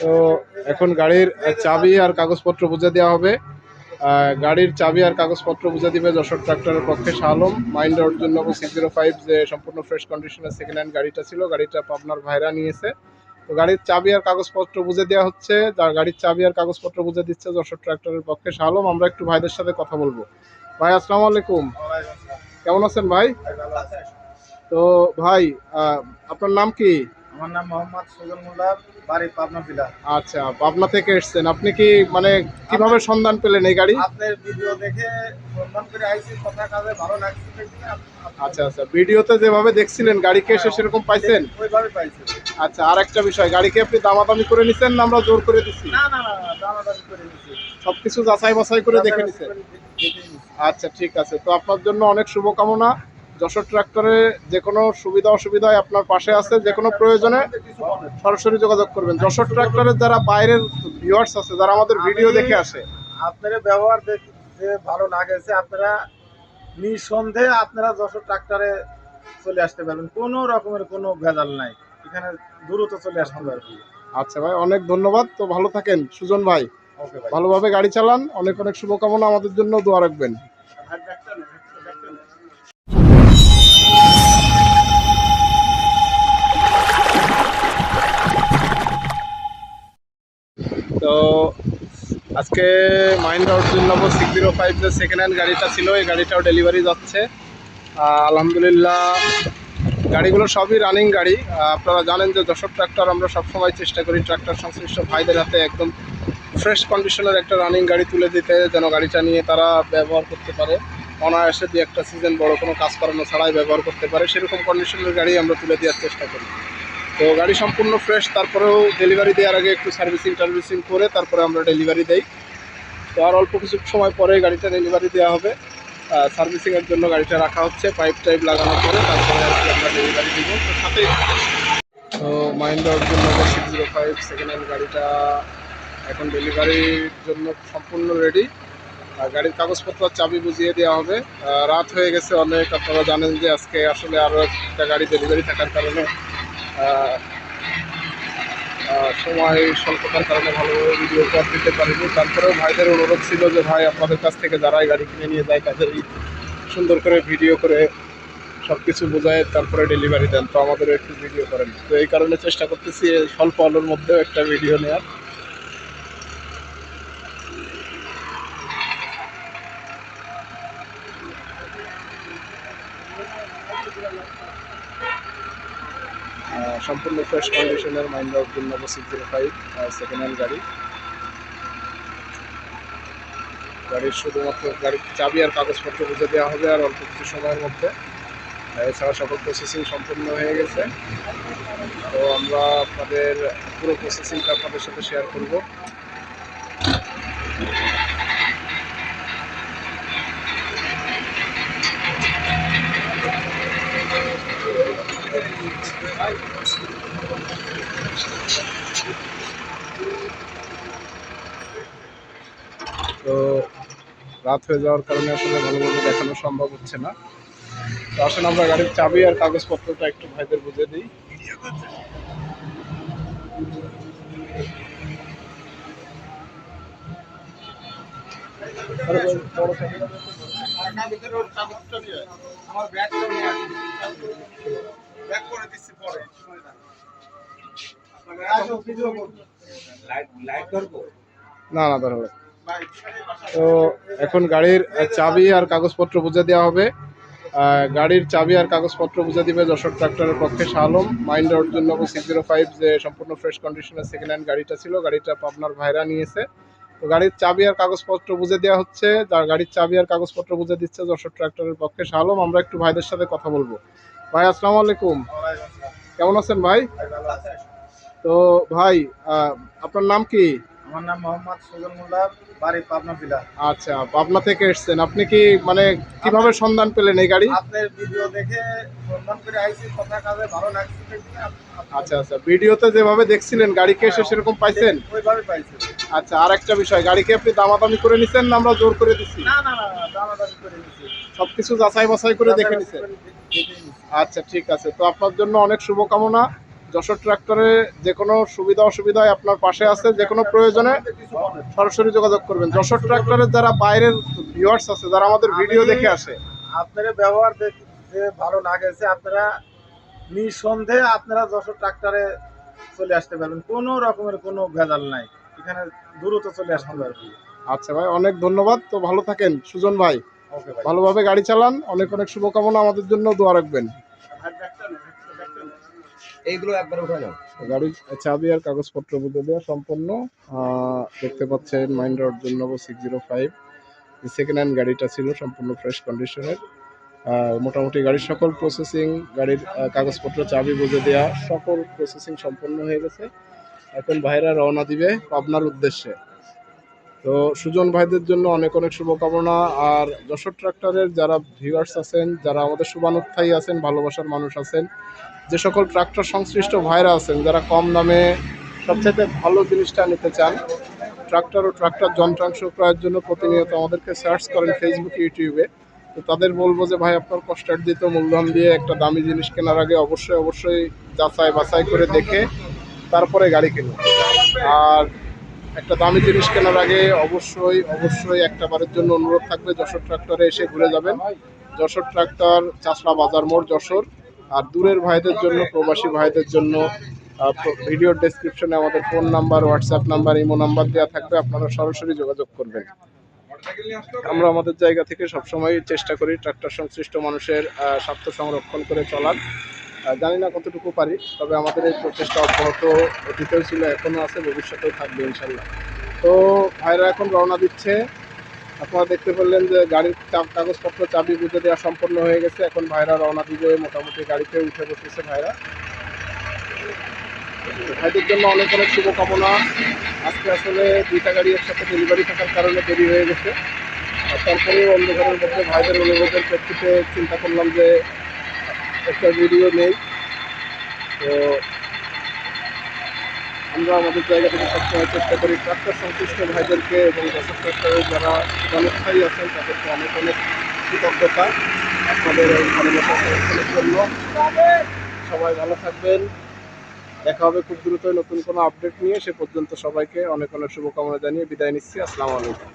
তো এখন গাড়ির চাবি আর কাগজপত্র বুঝে দেওয়া হবে। গাড়ির চাবি আর কাগজপত্র বুঝে দিবে যশোর ট্রাক্টরের পক্ষে শালম। মাইন্ড জন্য সিক্স জিরো ফাইভ যে সম্পূর্ণ ফ্রেশ কন্ডিশনের সেকেন্ড হ্যান্ড গাড়িটা ছিল। গাড়িটা পাবনার ভাইরা নিয়েছে। তো গাড়ির চাবি আর কাগজপত্র বুঝে দেওয়া হচ্ছে। গাড়ির চাবি আর কাগজপত্র বুঝে দিচ্ছে যশোর ট্রাক্টরের পক্ষে শালম। আমরা একটু ভাইদের সাথে কথা বলব। ভাই, আসসালামু আলাইকুম। কেমন আছেন ভাই? তো ভাই আপনার নাম কি? আমার নাম মোহাম্মদ সুজন মোল্লা বাড়ি পাবনা জেলা। আচ্ছা পাবনা থেকে এসেছেন। আপনি কি মানে কীভাবে সন্ধান পেলেন এই গাড়ি? আপনার ভিডিও দেখে সন্ধান করে আইসি কথা কাজে ভালো লাগছে আচ্ছা আচ্ছা। ভিডিওতে যেভাবে দেখছিলেন গাড়িকে এসে সেরকম পাইছেন? ওইভাবে পাইছে। আচ্ছা আর একটা বিষয় গাড়িকে আপনি দামাদামি করে নিছেন না আমরা জোর করে দিচ্ছি না না না দামাদামি করে নিছি। সবকিছু যাচাই বাছাই করে দেখে নিছেন। আচ্ছা ঠিক আছে। তো আপনার জন্য অনেক শুভকামনা। যশোর ট্রাক্টরে যে কোনো সুবিধা অসুবিধায় আপনার পাশে আছে যে কোনো প্রয়োজনে সরাসরি যোগাযোগ করবেন। যশোর ট্রাক্টরের যারা বাইরের ভিউয়ার্স আছে যারা আমাদের ভিডিও দেখে আসে। আপনাদের ব্যবহার দেখে যে ভালো লাগেছে আপনারা নিঃসন্দেহে আপনারা যশোর ট্রাক্টরে চলে আসতে পারবেন। কোনো রকমের কোনো ভেজাল নাই। এখানে দ্রুত চলে আসতে পারবেন। আচ্ছা ভাই অনেক ধন্যবাদ। তো ভালো থাকেন। সুজন ভাই ভাই। ভালোভাবে গাড়ি চালান। অনেক অনেক শুভকামনা আমাদের জন্য। দোয়া রাখবেন। আজকে mind Arjun Nagar six zero five যে সেকেন্ড হ্যান্ড গাড়িটা ছিল, এই গাড়িটাও ডেলিভারি যাচ্ছে। আলহামদুলিল্লাহ, গাড়িগুলো সবই রানিং গাড়ি। আপনারা জানেন যে যশোর ট্রাক্টর আমরা সবসময় চেষ্টা করি ট্রাক্টর সংশ্লিষ্ট ভাইদের হাতে একদম ফ্রেশ কন্ডিশনের একটা রানিং গাড়ি তুলে দিতে, যেন গাড়িটা নিয়ে তারা ব্যবহার করতে পারে। অনায়াসে দিয়ে একটা সিজন বড় কোনো কাজ করানো ছাড়াই ব্যবহার করতে পারে। সেরকম কন্ডিশনের গাড়ি আমরা তুলে দেওয়ার চেষ্টা করি। তো গাড়ি সম্পূর্ণ ফ্রেশ তারপরেও ডেলিভারি দেওয়ার আগে একটু সার্ভিসিং টার্ভিসিং করে তারপরে আমরা ডেলিভারি দেই। তো আর অল্প কিছু সময় পরে গাড়িটা ডেলিভারি দেওয়া হবে। সার্ভিসিংয়ের জন্য গাড়িটা রাখা হচ্ছে পাইপ টাইপ লাগানোর পরে তারপরে আর কি আমরা ডেলিভারি দিব। তো সাথে তো মাইন্ডার জন্য six zero five second hand গাড়িটা এখন ডেলিভারির জন্য সম্পূর্ণ রেডি আর গাড়ির কাগজপত্র চাবি বুঝিয়ে দেওয়া হবে। রাত হয়ে গেছে অনেক, আপনারা জানেন যে আজকে আসলে আরও একটা গাড়ি ডেলিভারি থাকার কারণে। সময় স্বল্পতার কারণে ভালোভাবে ভিডিও কর দিতে পারিনি। তারপরেও ভাইদের অনুরোধ ছিল যে ভাই আপনাদের কাছ থেকে যারাই গাড়ি কিনে নিয়ে যায় তাদেরই সুন্দর করে ভিডিও করে সব কিছু বোঝায় তারপরে ডেলিভারি দেন। তো আমাদেরও একটু ভিডিও করেন। তো এই কারণে চেষ্টা করতেছি স্বল্প আলোর মধ্যেও একটা ভিডিও নেওয়ার আহ, সম্পূর্ণ ফ্রেশ কন্ডিশনের mind number six zero five second hand গাড়ি। গাড়ির শুধুমাত্র গাড়ির চাবি আর কাগজপত্র বুঝে দেওয়া হবে আর অল্প কিছু সময়ের মধ্যে। এছাড়া সকল প্রসেসিং সম্পূর্ণ হয়ে গেছে। তো আমরা আপনাদের পুরো প্রসেসিংটা আপনাদের সাথে শেয়ার করব। তো রাত হয়ে যাওয়ার কারণে আসলে ভালোভাবে দেখানো সম্ভব হচ্ছে না। তো আসলে আমরা গাড়ির চাবি আর কাগজপত্রটা একটু ভাইদের বুঝে দিই। না না, ধরো। তো এখন গাড়ির চাবি আর কাগজপত্র বুঝে দেওয়া হবে। গাড়ির চাবি আর কাগজপত্র বুঝে দিবে যশোর ট্রাক্টরের পক্ষে শালম। মাইন্ড জন্য সিক্স জিরো ফাইভ যে সম্পূর্ণ ফ্রেশ কন্ডিশনের সেকেন্ড হ্যান্ড গাড়িটা ছিল গাড়িটা পাবনার ভাইরা নিয়েছে। তো গাড়ির চাবি আর কাগজপত্র বুঝে দেওয়া হচ্ছে। যার গাড়ির চাবি আর কাগজপত্র বুঝে দিচ্ছে যশোর ট্রাক্টরের পক্ষে শালম। আমরা একটু ভাইদের সাথে কথা বলব। ভাই আসসালামু আলাইকুম। কেমন আছেন ভাই? তো ভাই আহ, আপনার নাম কি? আমার নাম মোহাম্মদ সুজন মোল্লা বাড়ি পাবনা জেলা। আচ্ছা পাবনা থেকে এসেছেন। আপনি কি মানে কীভাবে সন্ধান পেলেন এই গাড়ি? আপনার ভিডিও দেখে সন্ধান করে আইসি কথা কাজে ভালো লাগছে আচ্ছা আচ্ছা। ভিডিওতে যেভাবে দেখছিলেন গাড়িকে এসে সেরকম পাইছেন? ওইভাবে পাইছে। আচ্ছা আর একটা বিষয় গাড়িকে আপনি দামাদামি করে নিছেন না আমরা জোর করে দিচ্ছি না না না না, দামাদামি করে নিছি। সবকিছু যাচাই বাছাই করে দেখে নিছেন? আচ্ছা ঠিক আছে। তো আপনার জন্য অনেক শুভকামনা। যশোর ট্রাক্টরে যে কোনো সুবিধা অসুবিধায় আপনার পাশে আছে যে কোনো প্রয়োজনে সরাসরি যোগাযোগ করবেন। যশোর ট্রাক্টরের যারা বাইরের ভিউয়ার্স আছে যারা আমাদের ভিডিও দেখে আসে। আপনাদের ব্যবহার দেখে যে ভালো লাগেছে আপনারা নিঃসন্দেহে আপনারা যশোর ট্রাক্টরে চলে আসতে পারবেন। কোনো রকমের কোনো ভেজাল নাই। এখানে দ্রুত চলে আসতে পারবেন। আচ্ছা ভাই অনেক ধন্যবাদ। তো ভালো থাকেন। সুজন ভাই ভাই। ভালোভাবে গাড়ি চালান। অনেক অনেক শুভকামনা আমাদের জন্য। দোয়া রাখবেন। এইগুলো একবার উঠে নাও। গাড়ির চাবি আর কাগজপত্র বুঝে দেওয়া সম্পন্ন। দেখতে পাচ্ছেন মাইন্ডার Arjun number six zero five second hand গাড়িটা ছিল সম্পূর্ণ ফ্রেশ কন্ডিশনের মোটামুটি গাড়ির সকল প্রসেসিং গাড়ির কাগজপত্র, চাবি বুঝে দেওয়া, সকল প্রসেসিং সম্পন্ন হয়ে গেছে। এখন ভাইরা রওনা দিবে পাবনার উদ্দেশ্যে। তো সুজন ভাইদের জন্য অনেক অনেক শুভকামনা। আর যশোর ট্রাক্টরের যারা ভিউয়ার্স আছেন, যারা আমাদের শুভানুত্থায়ী আছেন, ভালোবাসার মানুষ আছেন, যে সকল ট্রাক্টর সংশ্লিষ্ট ভাইরা আছেন, যারা কম দামে সবচেয়ে ভালো জিনিসটা নিতে চান, ট্রাক্টর ও ট্রাক্টর যন্ত্রাংশ ক্রয়ের জন্য প্রতিনিয়ত আমাদেরকে সার্চ করেন ফেসবুক ইউটিউবে তো তাদের বলব যে, ভাই, আপনার কষ্টার্জিত মূলধন দিয়ে একটা দামি জিনিস কেনার আগে অবশ্যই অবশ্যই যাচাই বাছাই করে দেখে তারপরে গাড়ি কিনুন। আর একটা দামি জিনিস কেনার আগে অবশ্যই অবশ্যই একটা বারের জন্য অনুরোধ থাকবে, যশোর ট্রাক্টরে এসে ঘুরে যাবেন। যশোর ট্রাক্টর চাষলা বাজার মোড় যশোর। আর দূরের ভাইদের জন্য, প্রবাসী ভাইদের জন্য ভিডিওর ডেসক্রিপশনে আমাদের phone number WhatsApp number imo number দেওয়া থাকবে। আপনারা সরাসরি যোগাযোগ করবেন। আমরা আমাদের জায়গা থেকে সবসময় চেষ্টা করি ট্রাক্টর সংশ্লিষ্ট মানুষের স্বার্থ সংরক্ষণ করে চলার। জানি না কতটুকু পারি, তবে আমাদের এই প্রচেষ্টা অব্যাহত অতীতেও ছিল, এখনও আছে, ভবিষ্যতেও থাকবে ইনশাল্লাহ। তো ভাইরা এখন রওনা দিচ্ছে। আপনারা দেখতে পেলেন যে গাড়ির কাগজপত্র, চাবি বুঝে দেওয়া সম্পন্ন হয়ে গেছে। এখন ভাইরা রওনা দিবে, মোটামুটি গাড়িতে উঠে বসেছে ভাইরা। ভাইদের জন্য অনেক অনেক শুভকামনা। আজকে আসলে দুইটা গাড়ি একসাথে ডেলিভারি থাকার কারণে দেরি হয়ে গেছে। তারপরে অন্ধকারের মধ্যে ভাইদের অনুরোধের প্রেক্ষিতে চিন্তা করলাম যে একটা ভিডিও নেই। তো আমরা আমাদের জায়গা থেকে সবসময় চেষ্টা করি ট্রাক্টর সংশ্লিষ্ট ভাইদেরকে এবং দর্শক যারা জনস্থায়ী আছেন, তাদেরকে অনেক অনেক কৃতজ্ঞতা। আপনাদের এই ভালোবাসা জন্য। সবাই ভালো থাকবেন। দেখা হবে খুব দ্রুতই নতুন কোনো আপডেট নিয়ে। সে পর্যন্ত সবাইকে অনেক অনেক শুভকামনা জানিয়ে বিদায় নিচ্ছি। আসসালামু আলাইকুম।